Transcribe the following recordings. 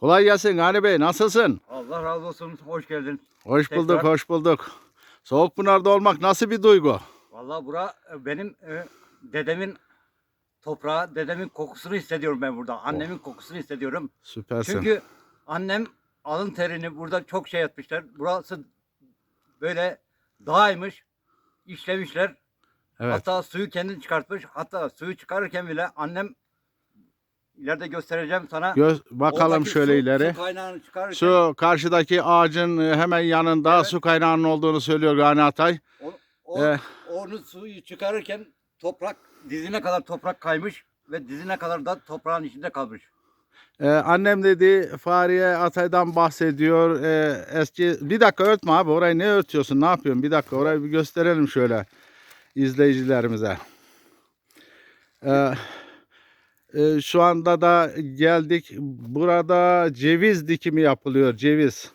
Kolay gelsin Gani Bey. Nasılsın? Allah razı olsun. Hoş geldin. Hoş bulduk, Tekrar. hoş bulduk. Soğukpınar'da olmak nasıl bir duygu? Vallahi bura e, benim e, dedemin toprağı, dedemin kokusunu hissediyorum ben burada. Annemin kokusunu hissediyorum. Süpersin. Çünkü annem alın terini burada çok şey etmişler. Burası böyle dağymış, işlemişler. evet. Hatta suyu kendin çıkartmış. Hatta suyu çıkarırken bile annem ileride göstereceğim sana. Göz, bakalım Oradaki şöyle su- ileri. Su kaynağını çıkarırken Şu karşıdaki ağacın e, hemen yanında Evet. su kaynağının olduğunu söylüyor Gani Atay. O, o, Eh. onu suyu çıkarırken toprak dizine kadar toprak kaymış ve dizine kadar da toprağın içinde kalmış. Ee, annem dedi Fahriye Atay'dan bahsediyor. Ee, eski bir dakika örtme abi orayı ne örtüyorsun ne yapıyorsun? Bir dakika orayı bir gösterelim şöyle izleyicilerimize. Ee, e, şu anda da geldik. Burada ceviz dikimi yapılıyor. Ceviz.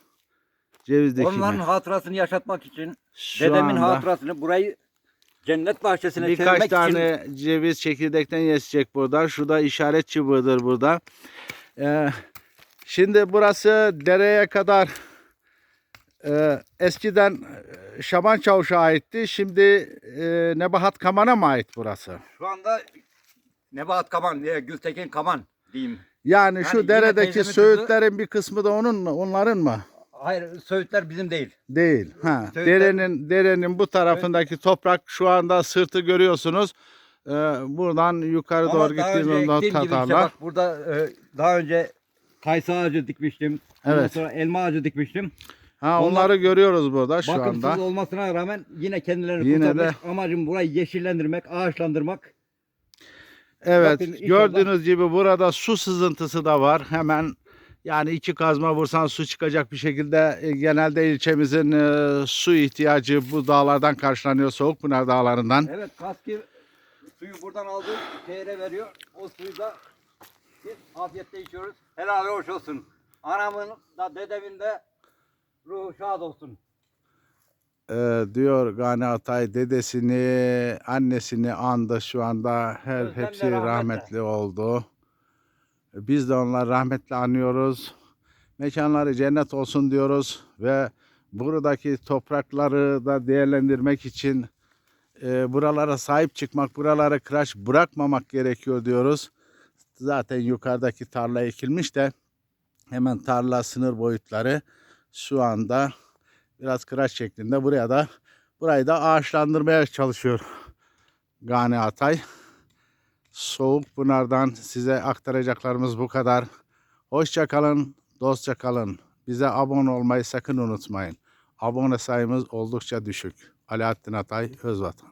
Ceviz dikimi. Onların hatırasını yaşatmak için Şu dedemin anda hatırasını burayı cennet bahçesine birkaç çevirmek için tane ceviz çekirdekten yetişecek burada. Şurada işaret çubuğudur burada. Ee, şimdi burası dereye kadar e, eskiden Şaban Çavuş'a aitti. Şimdi e, Nebahat Kaman'a mı ait burası? şu anda Nebahat Kaman, e, Gültekin Kaman diyeyim. Yani, Yani şu deredeki teyzemin kızı- söğütlerin bir kısmı da onun onların mı? Hayır, Söğütler bizim değil. Değil. Ha, Söğütler- derenin derenin bu tarafındaki toprak şu anda sırtı görüyorsunuz. Ee, buradan yukarı Ama doğru ektiğim gibi işte Tatarlar. bak burada e, daha önce kayısı ağacı dikmiştim. Ondan Evet. sonra elma ağacı dikmiştim. Ha Onlar- onları görüyoruz burada şu Bakımsız anda. olmasına rağmen yine kendilerini Yine kurtarmış. Amacım burayı yeşillendirmek, ağaçlandırmak. Evet, Bakın inşallah- gördüğünüz gibi burada su sızıntısı da var. Hemen yani iki kazma vursan su çıkacak bir şekilde e, genelde ilçemizin e, su ihtiyacı bu dağlardan karşılanıyor. Soğukpınar dağlarından. Evet kaski suyu buradan aldı, şehre veriyor. O suyu da biz afiyetle içiyoruz. Helal hoş olsun. Anamın da dedemin de ruhu şad olsun. Ee, diyor Gani Atay dedesini, annesini andı şu anda. Her Özlemle hepsi rahmetle. rahmetli oldu. Biz de onları rahmetle anıyoruz. Mekanları cennet olsun diyoruz ve buradaki toprakları da değerlendirmek için e, buralara sahip çıkmak, buralara kıraç bırakmamak gerekiyor diyoruz. Zaten yukarıdaki tarla ekilmiş de hemen tarla sınır boyutları şu anda biraz kıraç şeklinde buraya da burayı da ağaçlandırmaya çalışıyor Gani Atay. Soğuk Pınar'dan size aktaracaklarımız bu kadar. Hoşça kalın, dostça kalın. Bize abone olmayı sakın unutmayın. Abone sayımız oldukça düşük. Alaaddin Atay, Özvatan.